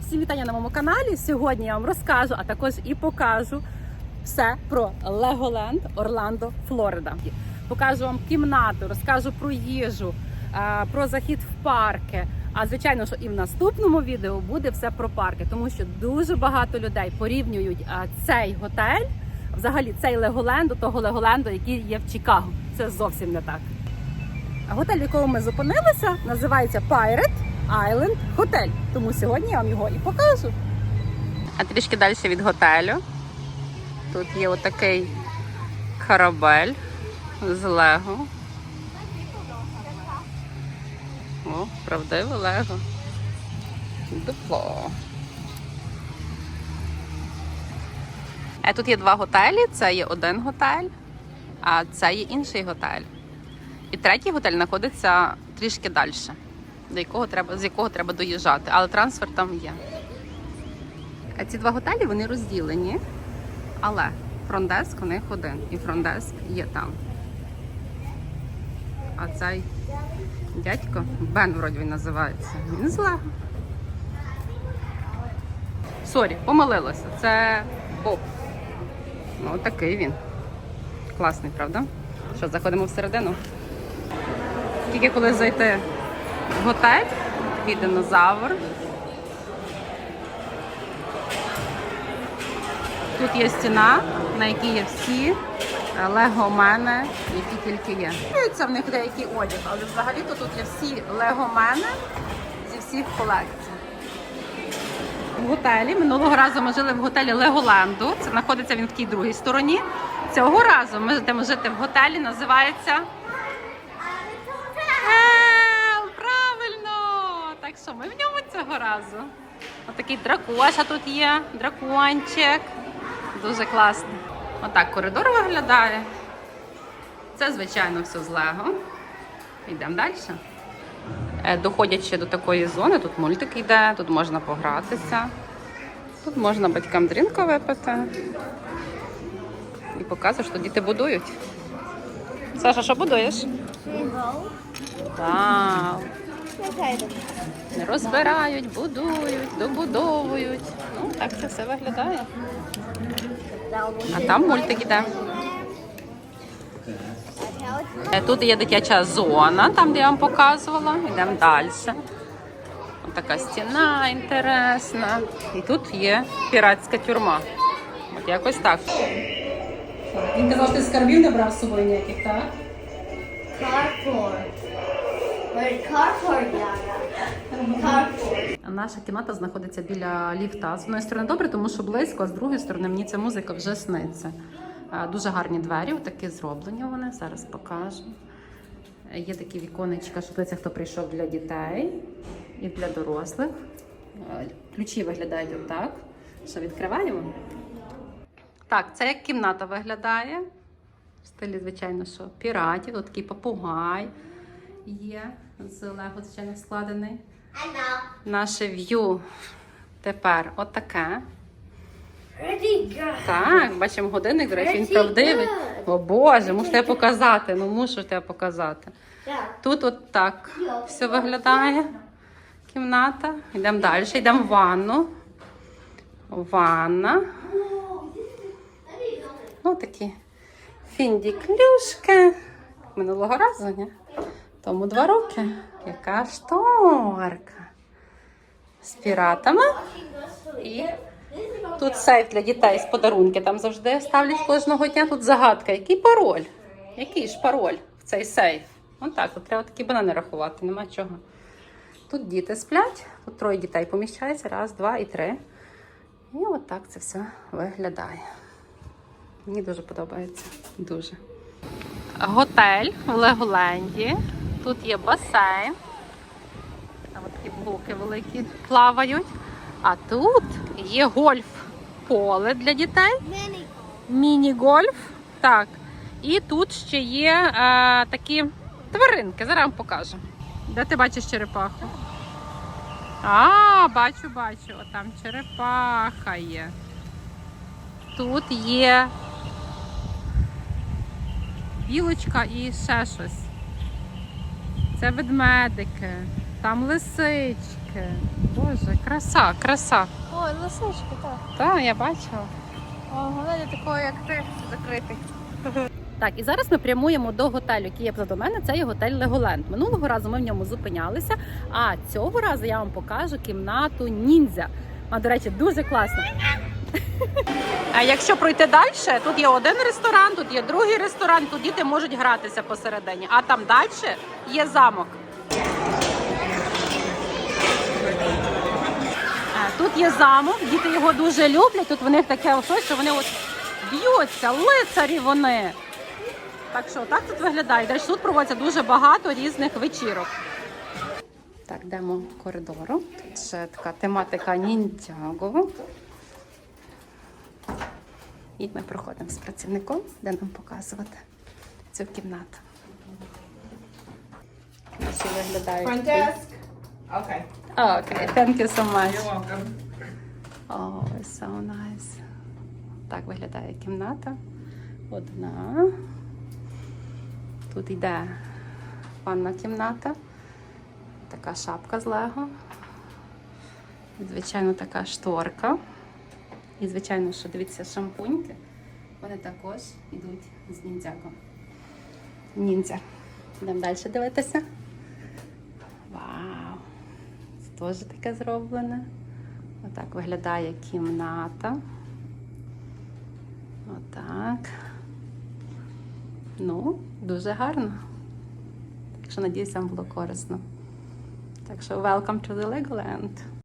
Всім вітання на моєму каналі. Сьогодні я вам розкажу, а також і покажу все про Леголенд Орландо, Флорида. Покажу вам кімнату, розкажу про їжу, про захід в парки. А звичайно, що і в наступному відео буде все про парки, тому що дуже багато людей порівнюють цей готель, взагалі цей Леголенд до того Леголенду, який є в Чикаго. Це зовсім не так. Готель, в якому ми зупинилися, називається Pirate Island Hotel. Тому сьогодні я вам його і покажу. А трішки далі від готелю. Тут є отакий корабель з Лего. О, правдиве Лего. Дупло. А тут є два готелі. Це є один готель, а це є інший готель. І третій готель знаходиться трішки далі, до якого треба, з якого треба доїжджати, але трансфер там є. А ці два готелі вони розділені, але фронтдеск у них один. І фронтдеск є там. А цей дядько, Бен вроді він називається, він з Лего. Сорі, помилилася. Це Боб. Ну, такий він. Класний, правда? Що, заходимо всередину? Тільки коли зайти готель, такий динозавр. Тут є стіна, на якій є всі легомени, які тільки є. Це в них деякий одяг, але взагалі-то тут є всі легомени зі всіх колекцій. В готелі минулого разу ми жили в готелі Леголенду. Це знаходиться він в тій другій стороні. Цього разу ми будемо жити в готелі, називається цього разу. Отакий дракоша тут є, дракончик. Дуже класний. Отак коридор виглядає. Це, звичайно, все з Лего. Йдемо далі. Е, Доходячи до такої зони, тут мультик йде, тут можна погратися. Тут можна батькам дрінку випити. І показує, що діти будують. Саша, що будуєш? Вау! Розбирають, будують, добудовують. Ну, так це все виглядає. А там мультик іде. Е, Тут є дитяча зона, там де я вам показувала. Йдемо далі. Ось така стіна інтересна. І тут є піратська тюрма. От якось так. Він казав, ти скарбів не брав з собою ніяких, так? Cardboard. Наша кімната знаходиться біля ліфта. З одної сторони добре, тому що близько, а з другої сторони мені ця музика вже сниться. Дуже гарні двері, такі зроблені вони. Зараз покажу. Є такі віконечка, щоб це хто прийшов для дітей і для дорослих. Ключі виглядають отак. Що відкриваємо? Так, це як кімната виглядає. В стилі, звичайно, що піратів. Такий попугай є з лего, звичайно, складений. Наше в'ю тепер отаке. Так, бачимо годинник, до речі, він правдивий. О Боже, мушу тебе показати. Ну мушу тебе показати. Тут от так все виглядає. Кімната. Йдемо далі, йдемо в ванну. Ванна. Ну такі фіндіклюшки. Минулого разу, ні? Тому два роки. Яка шторка. З піратами. І тут сейф для дітей з подарунки. Там завжди ставлять кожного дня. Тут загадка. Який пароль? Який ж пароль в цей сейф? Отак, от треба такі банани рахувати, нема чого. Тут діти сплять, тут троє дітей поміщається. Раз, два і три. І от так це все виглядає. Мені дуже подобається. Дуже. Готель в Леголенді. Тут є басейн. Там такі блоки великі плавають. А тут є гольф-поле для дітей. Міні-гольф. Так. І тут ще є е, такі тваринки. Зараз вам покажу. Де ти бачиш черепаху? А, бачу, бачу. Отам черепаха є. Тут є білочка і ще щось. Це ведмедики. там лисички. Боже, краса, краса. Ой, лисички, так. Так, я бачила. О, головне такої, як ти, закритий. Так, і зараз ми прямуємо до готелю, який є позаду мене. Це є готель Леголенд. Минулого разу ми в ньому зупинялися, а цього разу я вам покажу кімнату ніндзя. А, до речі, дуже класно. А якщо пройти далі, тут є один ресторан, тут є другий ресторан, тут діти можуть гратися посередині. А там далі є замок. Тут є замок, діти його дуже люблять. Тут в них таке щось, що вони от б'ються, лицарі вони. Так що так тут виглядає. До тут проводиться дуже багато різних вечірок. Так, йдемо коридором. Тут ще така тематика ніндзяго. І ми проходимо з працівником, де нам показувати цю кімнату. Всі виглядають. Front desk. Okay. Thank you so much. You're welcome. Oh, it's so nice. Так виглядає кімната. Одна. Тут йде ванна кімната. Така шапка з лего. Звичайно, така шторка. І, звичайно, що дивіться, шампуньки. Вони також йдуть з ніндзяком. Ніндзя. Йдемо далі дивитися. Вау! Це теж таке зроблене. Отак виглядає кімната. Отак. Ну, дуже гарно. Так що надіюсь, вам було корисно. Так що welcome to the Legoland.